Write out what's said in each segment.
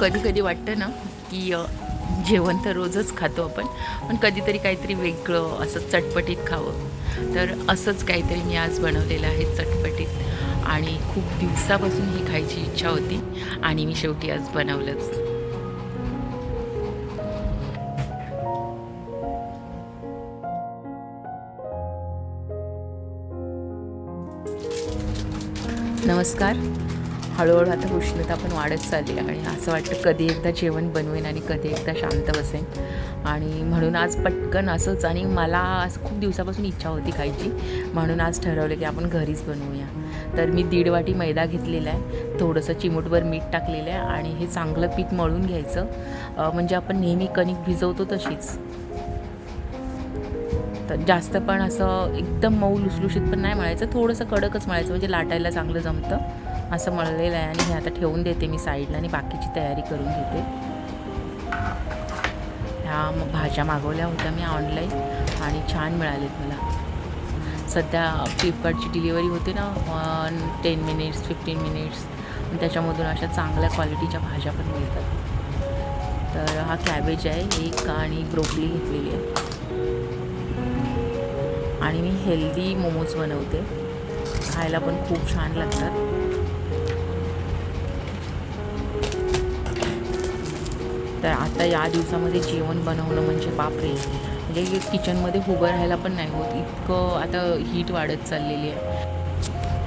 कधी कधी वाटतं ना की जेवण तर रोजच खातो आपण पण कधीतरी काहीतरी वेगळं असं चटपटीत खावं. तर असंच काहीतरी मी आज बनवलेलं आहे चटपटीत. आणि खूप दिवसापासून ही खायची इच्छा होती आणि मी शेवटी आज बनवलंच. नमस्कार. हळूहळू आता उष्णता पण वाढत चालली आहे आणि असं वाटतं कधी एकदा जेवण बनवेन आणि कधी एकदा शांत बसेन. आणि म्हणून आज पटकन असंच आणि मला असं खूप दिवसापासून इच्छा होती खायची. म्हणून आज ठरवलं की आपण घरीच बनवूया. तर मी दीड वाटी मैदा घेतलेला आहे. थोडंसं चिमूटभर मीठ टाकलेलं आहे आणि हे चांगलं पीठ मळून घ्यायचं. म्हणजे आपण नेहमी कणिक भिजवतो तशीच. तर जास्त पण असं एकदम मऊ लुसलुशीत पण नाही मळायचं. थोडंसं कडकच मळायचं म्हणजे लाटायला चांगलं जमतं. असं मळलेलं आहे आणि हे आता ठेवून देते मी साईडला आणि बाकीची तयारी करून घेते. ह्या भाज्या मागवल्या होत्या मी ऑनलाईन आणि छान मिळालेत मला. सध्या फ्लिपकार्टची डिलिव्हरी होते ना one ten minutes fifteen minutes त्याच्यामधून अशा चांगल्या क्वालिटीच्या भाज्या पण मिळतात. तर हा कॅबेज आहे एक आणि ब्रोकली घेतलेली आहे. आणि मी हेल्दी मोमोज बनवते. खायला पण खूप छान लागतात. तर आता या दिवसामध्ये जेवण बनवणं म्हणजे बापरे. म्हणजे किचनमध्ये उभं राहायला पण नाही होत. इतकं आता हीट वाढत चाललेली आहे.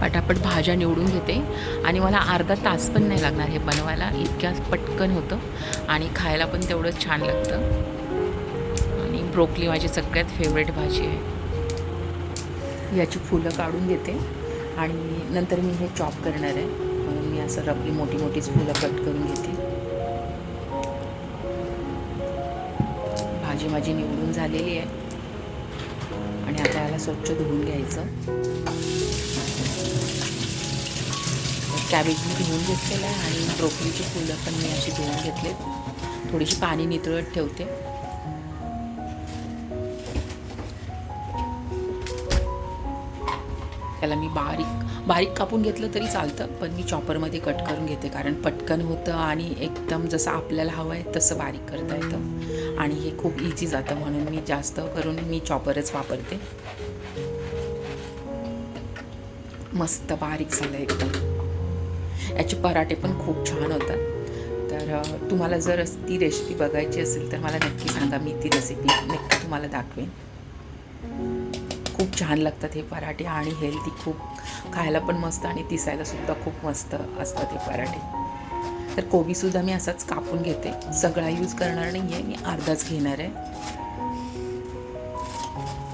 पटापट भाज्या निवडून घेते. आणि मला अर्धा तास पण नाही लागणार हे बनवायला. इतक्या पटकन होतं. आणि खायला पण तेवढंच छान लागतं. आणि ब्रोकली माझी सगळ्यात फेवरेट भाजी आहे. याची फुलं काढून घेते. आणि नंतर मी हे चॉप करणार आहे. म्हणून मी असं रबली मोठी मोठीच फुलं कट करून घेते. भाजी माझी निवडून झालेली आहे. आणि आता याला स्वच्छ धुवून घ्यायचं. कॅबेज मी धुवून घेतलेलं आहे आणि ब्रोकलीची फुलं पण मी अशी धुवून घेतलेत. थोडीशी पाणी नितळत ठेवते. त्याला मी बारीक बारीक कापून घेतलं तरी चालतं पण मी चॉपरमध्ये कट करून घेते कारण पटकन होतं आणि एकदम जसं आपल्याला हवं आहे तसं बारीक करता येतं. आणि हे खूप इझी जातं म्हणून मी जास्त करून मी चॉपरच वापरते. मस्त बारीक झालं एकदम. याचे पराठे पण खूप छान होतात. तर तुम्हाला जर ती रेसिपी बघायची असेल तर मला नक्की सांगा मी ती रेसिपी नक्की तुम्हाला दाखवेन. खूप छान लागतात हे पराठे आणि हेल्दी खूप खायला पण मस्त आणि दिसायलासुद्धा खूप मस्त असतात हे पराठे. तर कोबीसुद्धा मी असाच कापून घेते. सगळा यूज करणार नाही आहे मी अर्धाच घेणार आहे.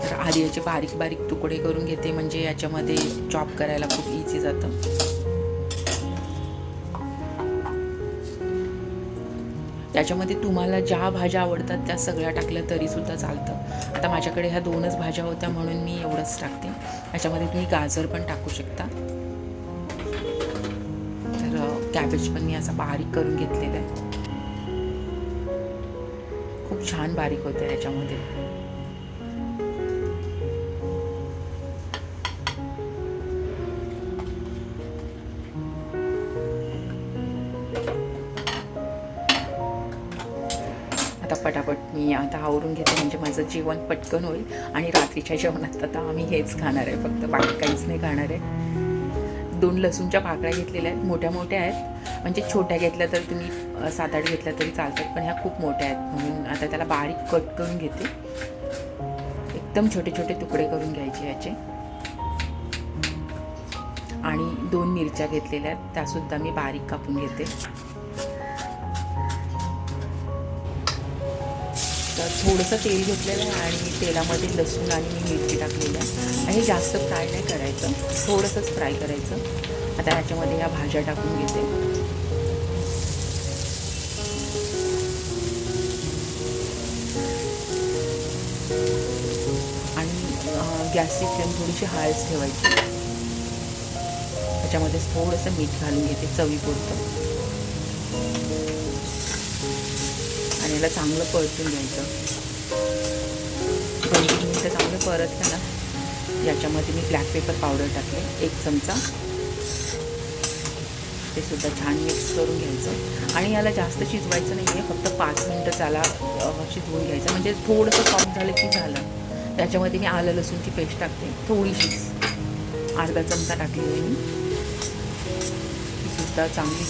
तर आधी याचे बारीक बारीक तुकडे करून घेते म्हणजे याच्यामध्ये चॉप करायला खूप इझी जातं. त्याच्यामध्ये तुम्हाला ज्या भाज्या आवडतात त्या सगळ्या टाकल्या तरीसुद्धा चालतं. आता माझ्याकडे ह्या दोनच भाज्या होत्या म्हणून मी एवढंच टाकते. याच्यामध्ये तुम्ही गाजर पण टाकू शकता. तर कॅबेज पण मी असा बारीक करून घेतलेला आहे. खूप छान बारीक होतं याच्यामध्ये मी आता आवरून घेते म्हणजे माझं जेवण पटकन होईल आणि रात्रीच्या जेवणात आता आम्ही हेच खाणार आहे फक्त बाकी काहीच नाही खाणार आहे. दोन लसूणच्या पाकळ्या घेतलेल्या आहेत मोठ्या मोठ्या आहेत. म्हणजे छोट्या घेतल्या तर तुम्ही सात आठ घेतल्या तरी चालतात पण ह्या खूप मोठ्या आहेत. म्हणून आता त्याला बारीक कट करून घेते. एकदम छोटे छोटे तुकडे करून घ्यायचे याचे. आणि दोन मिरच्या घेतलेल्या आहेत त्यासुद्धा मी बारीक कापून घेते. तर थोडंसं तेल घेतलेलं आहे आणि तेलामध्ये लसूण आणि मी मिरची टाकलेली आहे. आणि जास्त फ्राय नाही करायचं. थोडंसंच फ्राय करायचं. आता ह्याच्यामध्ये या भाज्या टाकून घेते. आणि गॅसची फ्लेम थोडीशी हायच ठेवायची. त्याच्यामध्ये थोडंसं मीठ घालून घेते चवीपुरतं. याला चांगलं परतून घ्यायचं दोन तीन मिनटं चांगलं परतलं ना याच्यामध्ये मी ब्लॅक पेपर पावडर टाकले एक चमचा. ते सुद्धा छान मिक्स करून घ्यायचं. आणि याला जास्त शिजवायचं नाही आहे फक्त पाच मिनटं त्याला शिजवून घ्यायचं. म्हणजे थोडंसं सॉफ्ट झालं की झालं. त्याच्यामध्ये मी आलं लसूणची पेस्ट टाकते थोडीशीच. अर्धा चमचा टाकलेली मी. ती सुद्धा चांगली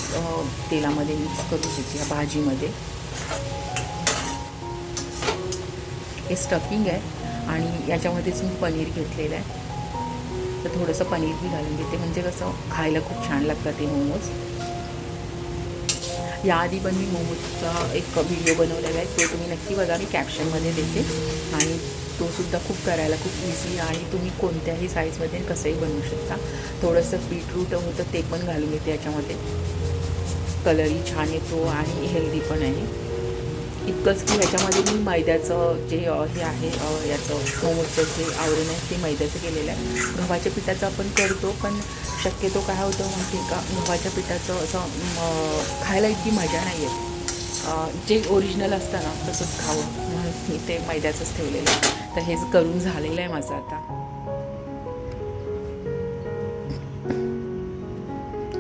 तेलामध्ये मिक्स करून घेते या भाजीमध्ये. हे स्टफिंग आहे आणि याच्यामध्येच मी पनीर घेतलेलं आहे. तर थोडंसं पनीर मी घालून घेते. म्हणजे कसं खायला खूप छान लागतात ते मोमोज याआधी पण मी मोमोजचा एक व्हिडिओ बनवलेला आहे. तो तुम्ही नक्की बघा. मी कॅप्शनमध्ये देते. आणि तो सुद्धा खूप करायला खूप इझी आणि तुम्ही कोणत्याही साईजमध्ये कसंही बनवू शकता. थोडंसं बीटरूट होतं ते पण घालून घेते याच्यामध्ये. कलरही छान येतो आणि हेल्दी पण आहे. इतकंच की ह्याच्यामध्ये मी मैद्याचं जे हे आहे याचं मोमोजचं जे आवरण आहे ते मैद्याचं केलेलं आहे. गव्हाच्या पिठाचं आपण करतो पण शक्यतो काय होतं माहिती का? गव्हाच्या पिठाचं असं खायला इतकी मजा नाही आहे जे ओरिजिनल असतं ना तसंच खावं. म्हणून मी ते मैद्याचंच ठेवलेलं आहे. तर हेच करून झालेलं आहे माझं आता.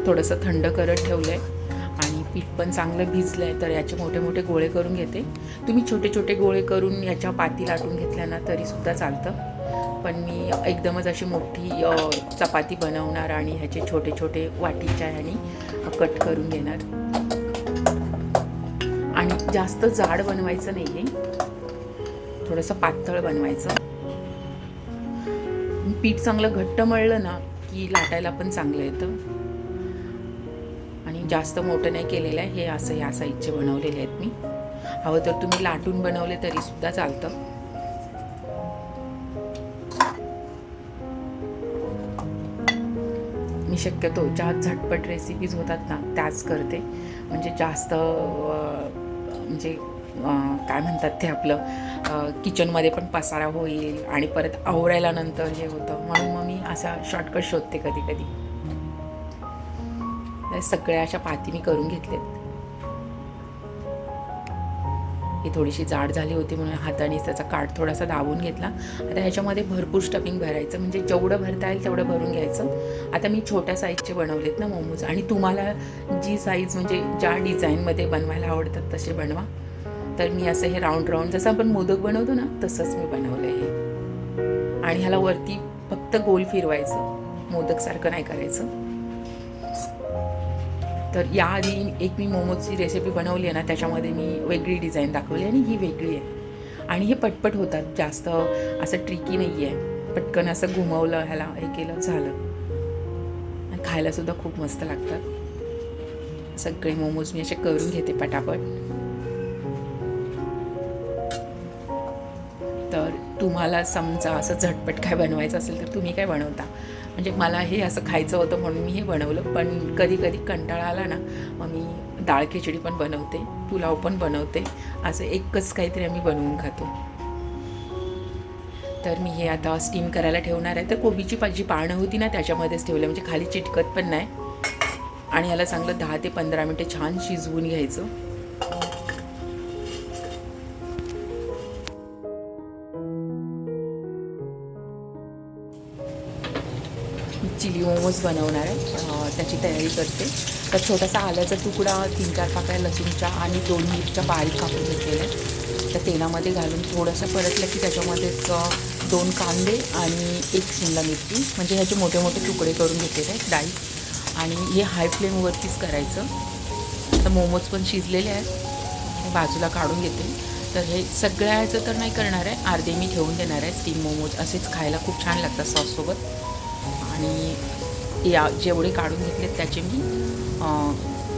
थोडंसं थंड करत ठेवलं आहे पीठ पण चांगलं भिजलं आहे तर याचे मोठे मोठे गोळे करून घेते. तुम्ही छोटे छोटे गोळे करून याच्या पाती लाटून घेतल्या ना तरीसुद्धा चालतं. पण मी एकदमच अशी मोठी चपाती बनवणार आणि ह्याचे छोटे छोटे वाटीच्या ह्यानी कट करून घेणार. आणि जास्त जाड बनवायचं नाही आहे थोडंसं पातळ बनवायचं. पीठ चांगलं घट्ट मळलं ना की लाटायला पण चांगलं येतं. आणि जास्त मोठं नाही केलेलं आहे. हे असं या साईजचे बनवलेले आहेत मी. हवं तर तुम्ही लाटून बनवले तरी सुद्धा चालतं. मी शक्यतो ज्या झटपट रेसिपीज होतात ना त्याच करते. म्हणजे जास्त म्हणजे काय म्हणतात ते आपलं किचनमध्ये पण पसारा होईल आणि परत आवरायला नंतर हे होतं. म्हणून मग मी असा शॉर्टकट शोधते कधी कधी सगळ्या अशा पाती मी करून घेतल्यात ही थोडीशी जाड झाली होती म्हणून हाताने त्याचा काठ थोडासा दाबून घेतला. आता ह्याच्यामध्ये भरपूर स्टफिंग भरायचं. म्हणजे जेवढं भरता येईल तेवढं भरून घ्यायचं. आता मी छोट्या साईजचे बनवलेत ना मोमोज. आणि तुम्हाला जी साईज म्हणजे ज्या डिझाईनमध्ये बनवायला आवडतात तसे बनवा. तर मी असं हे राऊंड राऊंड जसं आपण मोदक बनवतो ना तसंच मी बनवलं हे. आणि ह्याला वरती फक्त गोल फिरवायचं. मोदकसारखं नाही करायचं. तर याआधी एक मी मोमोजची रेसिपी बनवली आहे ना त्याच्यामध्ये मी वेगळी डिझाईन दाखवली आणि ही वेगळी आहे. आणि हे पटपट होतात जास्त असं ट्रिकी नाही आहे पटकन असं घुमवलं ह्याला हे केलं झालं. आणि खूप मस्त लागतात. सगळे मोमोज मी असे करून घेते पटापट. तुम्हाला समजा असं झटपट काय बनवायचं असेल तर तुम्ही काय बनवता? म्हणजे मला हे असं खायचं होतं म्हणून मी हे बनवलं. पण कधी कधी कंटाळा आला ना मग मी डाळ खिचडी पण बनवते पुलाव पण बनवते. असं एकच काहीतरी आम्ही बनवून खातो. तर मी हे आता स्टीम करायला ठेवणार आहे. तर कोबीची जी पानं होती ना त्याच्यामध्येच ठेवलं. म्हणजे खाली चिटकत पण नाही. आणि याला चांगलं दहा ते पंधरा मिनटे छान शिजवून घ्यायचं. चिली मोमोज बनवणार आहे. त्याची तयारी करते. तर छोटासा आल्याचा तुकडा तीन चार पाकळ्या लसूणच्या आणि दोन मिरच्या बारीक कापून घेतलेल्या आहेत. त्या तेलामध्ये घालून थोडंसं परतलं की त्याच्यामध्येच दोन कांदे आणि एक शिमला मिरची. म्हणजे ह्याचे मोठे मोठे तुकडे करून घेतलेले आहेत डाळी. आणि हे हाय फ्लेमवरतीच करायचं. तर मोमोज पण शिजलेले आहेत. बाजूला काढून घेते. तर हे सगळ्या ह्याचं तर नाही करणार आहे. अर्धे मी ठेवून देणार आहे स्टीम मोमोज. असेच खायला खूप छान लागतात सॉससोबत आणि या जेवढे काढून घेतलेत त्याचे मी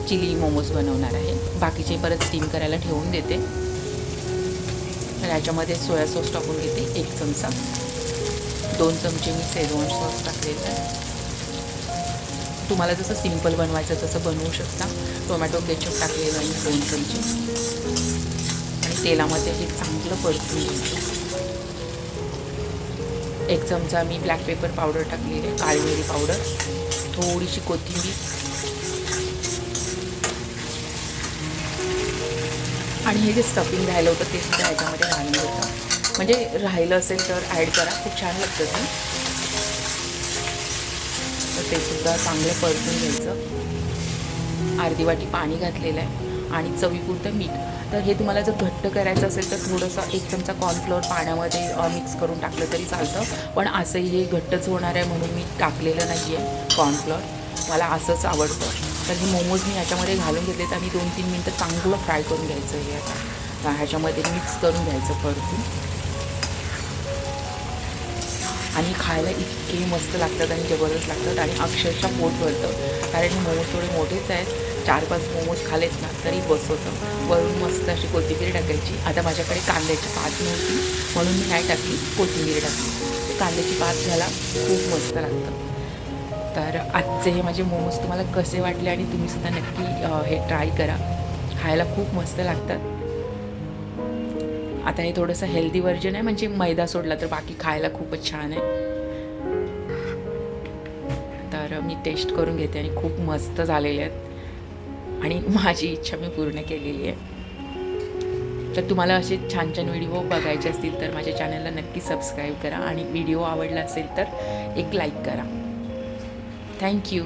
चिली मोमोज बनवणार आहे. बाकीचे परत स्टीम करायला ठेवून देते. याच्यामध्ये सोया सॉस टाकून घेते एक चमचा. दोन चमचे मी शेजवान सॉस टाकलेला आहे. तुम्हाला जसं सिंपल बनवायचं तसं बनवू शकता. टोमॅटो केचप टाकलेलं आहे दोन चमचे. आणि तेलामध्ये हे चांगलं परतून घ्यायचं. एक चमचा मी ब्लॅक पेपर पावडर टाकलेली आहे काळी मिरी पावडर थोडीशी कोथिंबीर. आणि हे जे स्टफिंग राहिलं होतं ते सुद्धा ह्याच्यामध्ये घालून होतं. म्हणजे राहिलं असेल तर ॲड करा खूप छान लागतं ते. तर ते सुद्धा चांगलं परतून घ्यायचं. अर्धी वाटी पाणी घातलेलं आहे आणि चवीपुरतं मीठ. तर हे तुम्हाला जर घट्ट करायचं असेल तर थोडंसं एक चमचा कॉर्नफ्लोअर पाण्यामध्ये मिक्स करून टाकलं तरी चालतं. पण असंही हे घट्टच होणार आहे म्हणून मी टाकलेलं नाही आहे कॉर्नफ्लोअर मला असंच आवडतं. तर हे मोमोज मी ह्याच्यामध्ये घालून घेतले तर मी दोन तीन मिनटं चांगलं फ्राय करून घ्यायचं हे आता. ह्याच्यामध्ये मिक्स करून घ्यायचं परतून. आणि खायला इतके मस्त लागतात आणि जबरदस्त लागतात आणि अक्षरशः पोट भरतं. कारण हे मोमोज थोडे मोठेच आहेत. चार पाच मोमोज खालेत ना तरी बसवतं. वरून मस्त अशी कोथिंबीर टाकायची. आता माझ्याकडे कांद्याची पात नव्हती म्हणून मी नाही टाकली कोथिंबीर टाकली. कांद्याची पात घ्यायला खूप मस्त लागतं. तर आजचे हे माझे मोमोज तुम्हाला कसे वाटले आणि तुम्ही सुद्धा नक्की हे ट्राय करा. खायला खूप मस्त लागतात. आता हे थोडंसं हेल्दी व्हर्जन आहे म्हणजे मैदा सोडला तर बाकी खायला खूपच छान आहे. तर मी टेस्ट करून घेते आणि खूप मस्त झालेले आहेत. आणि माझी इच्छा मी पूर्ण केलेली आहे. तर तुम्हाला असे छान छान व्हिडिओ बघायचे असतील तर माझ्या चॅनलला नक्की सबस्क्राईब करा आणि व्हिडिओ आवडला असेल तर एक लाईक करा. थँक्यू